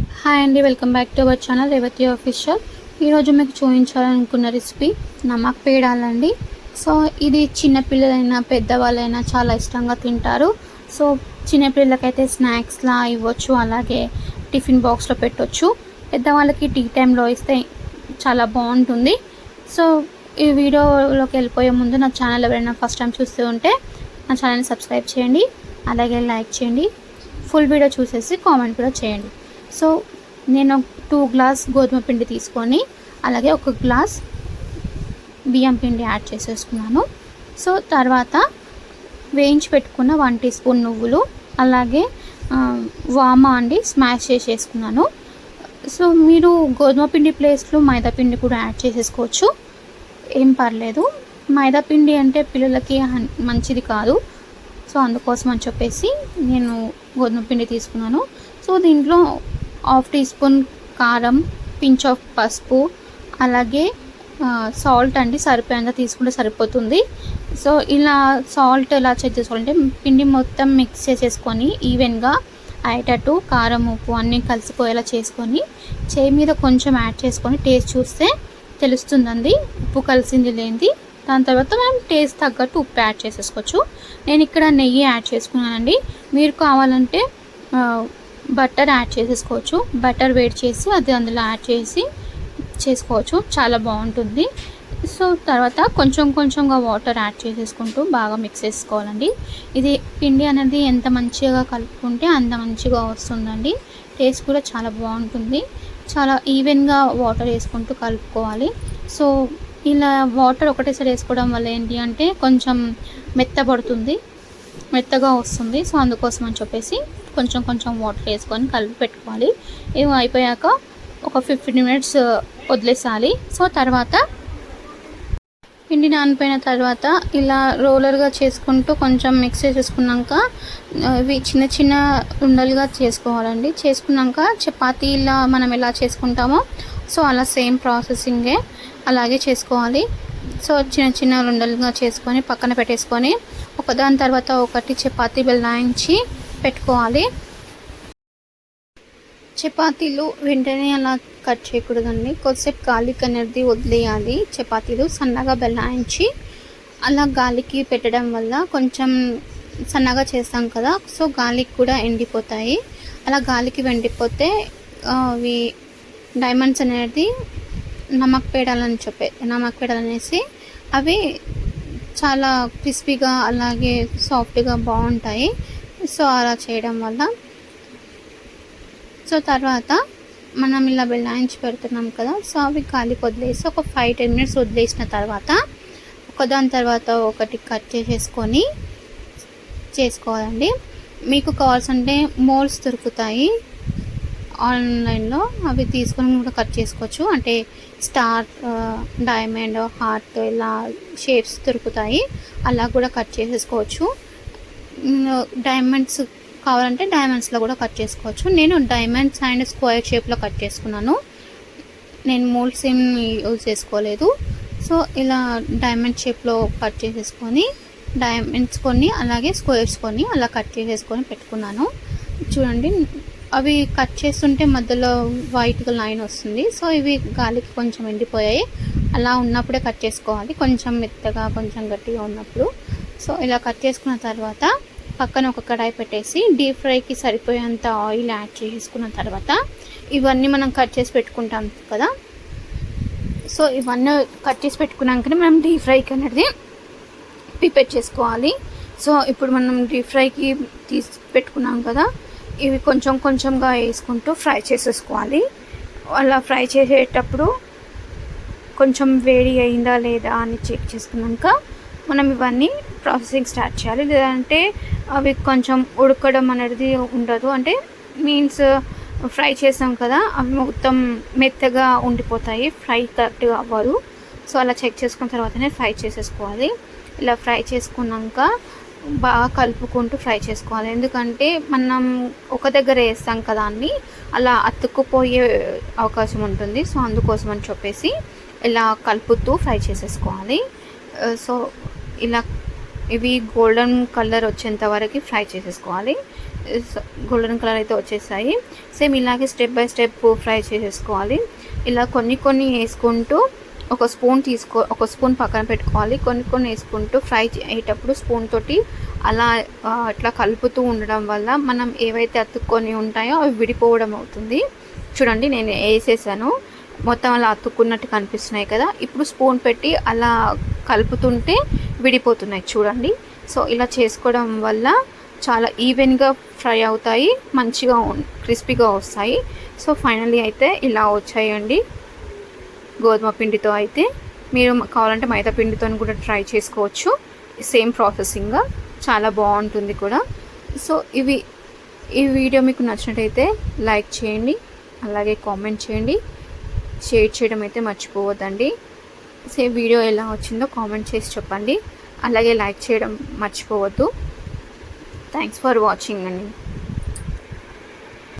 Hi అండి welcome back to our channel Revathi official ఈరోజు మీకు చూపించాలనుకున్న రెసిపీ నమక్ పేడాలండి. సో ఇది చిన్నపిల్లలైనా పెద్దవాళ్ళైనా చాలా ఇష్టంగా తింటారు. సో చిన్నపిల్లలకైతే స్నాక్స్లా ఇవ్వచ్చు అలాగే టిఫిన్ బాక్స్లో పెట్టవచ్చు పెద్దవాళ్ళకి టీ టైంలో ఇస్తే చాలా బాగుంటుంది. సో ఈ వీడియోలోకి వెళ్ళిపోయే ముందు నా ఛానల్ ఎవరైనా ఫస్ట్ టైం చూస్తూ ఉంటే నా ఛానల్ని సబ్స్క్రైబ్ చేయండి. అలాగే లైక్ చేయండి. ఫుల్ వీడియో చూసేసి కామెంట్ కూడా చేయండి. సో నేను టూ గ్లాస్ గోధుమ పిండి తీసుకొని అలాగే ఒక గ్లాస్ బియ్యం పిండి యాడ్ చేసేసుకున్నాను. సో తర్వాత వేయించి పెట్టుకున్న వన్ టీ స్పూన్ నువ్వులు అలాగే వామా వామ అండి స్మాష్ చేసేసుకున్నాను. సో మీరు గోధుమ పిండి ప్లేస్లో మైదా పిండి కూడా యాడ్ చేసేసుకోవచ్చు. ఏం పర్లేదు. మైదా పిండి అంటే పిల్లలకి మంచిది కాదు. సో అందుకోసం అని చెప్పేసి నేను గోధుమ పిండి తీసుకున్నాను. సో దీంట్లో హాఫ్ టీ స్పూన్ కారం పించ్ ఆఫ్ పసుపు అలాగే సాల్ట్ అండి సరిపోయేంత తీసుకుంటే సరిపోతుంది. సో ఇలా సాల్ట్ ఎలా చెక్ చేసుకోవాలంటే పిండి మొత్తం మిక్స్ చేసేసుకొని ఈవెన్గా అయ్యేటట్టు కారం ఉప్పు అన్నీ కలిసిపోయేలా చేసుకొని చేయి మీద కొంచెం యాడ్ చేసుకొని టేస్ట్ చూస్తే తెలుస్తుందండి. ఉప్పు కలిసింది లేనిది. దాని తర్వాత మనం టేస్ట్ తగ్గట్టు ఉప్పు యాడ్ చేసేసుకోవచ్చు. నేను ఇక్కడ నెయ్యి యాడ్ చేసుకున్నానండి. మీరు కావాలంటే బటర్ యాడ్ చేసేసుకోవచ్చు. బటర్ వేడి చేసి అది అందులో యాడ్ చేసి చేసుకోవచ్చు. చాలా బాగుంటుంది. సో తర్వాత కొంచెం కొంచెంగా వాటర్ యాడ్ చేసేసుకుంటూ బాగా మిక్స్ చేసుకోవాలండి. ఇది పిండి అనేది ఎంత మంచిగా కలుపుకుంటే అంత మంచిగా వస్తుందండి. టేస్ట్ కూడా చాలా బాగుంటుంది. చాలా ఈవెన్గా వాటర్ వేసుకుంటూ కలుపుకోవాలి. సో ఇలా వాటర్ ఒకటేసారి వేసుకోవడం వల్ల ఏంటి అంటే కొంచెం మెత్తబడుతుంది. మెత్తగా వస్తుంది. సో అందుకోసం అని చెప్పేసి కొంచెం కొంచెం వాటర్ వేసుకొని కలిపి పెట్టుకోవాలి. ఇవి అయిపోయాక ఒక ఫిఫ్టీన్ మినిట్స్ uh, వదిలేసాలి. సో తర్వాత పిండి నానిపోయిన తర్వాత ఇలా రోలర్గా చేసుకుంటూ కొంచెం మిక్స్ చేసుకున్నాక uh, ఇవి చిన్న చిన్న ఉండలుగా చేసుకోవాలండి. చేసుకున్నాక చపాతీలా మనం ఎలా చేసుకుంటామో సో అలా సేమ్ ప్రాసెసింగే అలాగే చేసుకోవాలి. సో చిన్న చిన్న రుండలుగా చేసుకొని పక్కన పెట్టేసుకొని ఒకదాని తర్వాత ఒకటి చపాతీ బెల్లాయించి పెట్టుకోవాలి. చపాతీలు వెంటనే అలా కట్ చేయకూడదండి. కొద్దిసేపు గాలికి అనేది వదిలేయాలి. చపాతీలు సన్నగా బెల్లాయించి అలా గాలికి పెట్టడం వల్ల కొంచెం సన్నగా చేస్తాం కదా సో గాలికి కూడా ఎండిపోతాయి. అలా గాలికి వెండిపోతే అవి డైమండ్స్ అనేది నమక్ పేడాలని చెప్పే నమక్ పేడాలు అనేసి అవి చాలా క్రిస్పీగా అలాగే సాఫ్ట్గా బాగుంటాయి. సో అలా చేయడం వల్ల సో తర్వాత మనం ఇలా బెల్లాయించి పెడుతున్నాం కదా సో అవి కాలికి వదిలేసి ఒక ఫైవ్ టెన్ మినిట్స్ వదిలేసిన తర్వాత ఒకదాని తర్వాత ఒకటి కట్ చేసేసుకొని చేసుకోవాలండి. మీకు కావాల్సింటే మోల్స్ దొరుకుతాయి. ఆన్లైన్లో అవి తీసుకొని కూడా కట్ చేసుకోవచ్చు. అంటే స్టార్ డైమండ్ హార్ట్ ఇలా షేప్స్ దొరుకుతాయి. అలా కూడా కట్ చేసేసుకోవచ్చు. డైమండ్స్ కావాలంటే డైమండ్స్లో కూడా కట్ చేసుకోవచ్చు. నేను డైమండ్స్ అండ్ స్క్వేర్ షేప్లో కట్ చేసుకున్నాను. నేను మోల్డ్స్ ఏం యూజ్ చేసుకోలేదు. సో ఇలా డైమండ్ షేప్లో కట్ చేసేసుకొని డైమండ్స్ కొన్ని అలాగే స్క్వేర్స్ కొన్ని అలా కట్ చేసేసుకొని పెట్టుకున్నాను. చూడండి అవి కట్ చేస్తుంటే మధ్యలో వైట్గా లైన్ వస్తుంది. సో ఇవి గాలికి కొంచెం ఎండిపోయాయి. అలా ఉన్నప్పుడే కట్ చేసుకోవాలి. కొంచెం మెత్తగా కొంచెం గట్టిగా ఉన్నప్పుడు. సో ఇలా కట్ చేసుకున్న తర్వాత పక్కన ఒక కడాయి పెట్టేసి డీప్ ఫ్రైకి సరిపోయేంత ఆయిల్ యాడ్ చేసుకున్న తర్వాత ఇవన్నీ మనం కట్ చేసి పెట్టుకుంటాం కదా. సో ఇవన్నీ కట్ చేసి పెట్టుకున్నాకనే మనం డీప్ ఫ్రైకి అనేది ప్రిపేర్ చేసుకోవాలి. సో ఇప్పుడు మనం డీప్ ఫ్రైకి తీసి పెట్టుకున్నాం కదా ఇవి కొంచెం కొంచెంగా వేసుకుంటూ ఫ్రై చేసేసుకోవాలి. అలా ఫ్రై చేసేటప్పుడు కొంచెం వేడి అయిందా లేదా అని చెక్ చేసుకున్నాక మనం ఇవన్నీ ప్రాసెసింగ్ స్టార్ట్ చేయాలి. లేదంటే అవి కొంచెం ఉడకడం అనేది ఉండదు. అంటే మీన్స్ ఫ్రై uh, చేసాం కదా అవి మొత్తం మెత్తగా ఉండిపోతాయి. ఫ్రై కరెక్ట్గా అవ్వదు. సో అలా చెక్ చేసుకున్న తర్వాతనే ఫ్రై చేసేసుకోవాలి. ఇలా ఫ్రై చేసుకున్నాక బాగా కలుపుకుంటూ ఫ్రై చేసుకోవాలి. ఎందుకంటే మనం ఒక దగ్గర వేస్తాం కదా అన్ని అలా అతుక్కుపోయే అవకాశం ఉంటుంది. సో అందుకోసం అని చెప్పేసి ఇలా కలుపుతూ ఫ్రై చేసేసుకోవాలి. Uh, సో ఇలా ఇవి గోల్డెన్ కలర్ వచ్చేంత వరకు ఫ్రై చేసేసుకోవాలి. గోల్డెన్ కలర్ అయితే వచ్చేసాయి. సేమ్ ఇలాగే స్టెప్ బై స్టెప్ ఫ్రై చేసేసుకోవాలి. ఇలా కొన్ని కొన్ని వేసుకుంటూ ఒక స్పూన్ తీసుకో ఒక స్పూన్ పక్కన పెట్టుకోవాలి. కొన్ని కొన్ని వేసుకుంటూ ఫ్రై అయ్యేటప్పుడు స్పూన్ తోటి అలా అట్లా కలుపుతూ ఉండడం వల్ల మనం ఏవైతే అతుక్కొని ఉంటాయో అవి విడిపోవడం అవుతుంది. చూడండి నేను వేసేసాను. మొత్తం అలా అతుక్కున్నట్టు కనిపిస్తున్నాయి కదా. ఇప్పుడు స్పూన్ పెట్టి అలా కలుపుతుంటే విడిపోతున్నాయి చూడండి. సో ఇలా చేసుకోవడం వల్ల చాలా ఈవెన్గా ఫ్రై అవుతాయి మంచిగా క్రిస్పీగా వస్తాయి. సో ఫైనల్లీ అయితే ఇలా వచ్చాయండి. గోధుమ పిండితో అయితే మీరు కావాలంటే మైదా పిండితో కూడా ట్రై చేసుకోవచ్చు. సేమ్ ప్రాసెసింగ్గా చాలా బాగుంటుంది కూడా. సో ఇవి ఈ వీడియో మీకు నచ్చినట్టయితే లైక్ చేయండి అలాగే కామెంట్ చేయండి. షేర్ చేయడం అయితే మర్చిపోవద్దండి. సేమ్ వీడియో ఎలా వచ్చిందో కామెంట్ చేసి చెప్పండి. అలాగే లైక్ చేయడం మర్చిపోవద్దు. థ్యాంక్స్ ఫర్ వాచింగ్ అండి.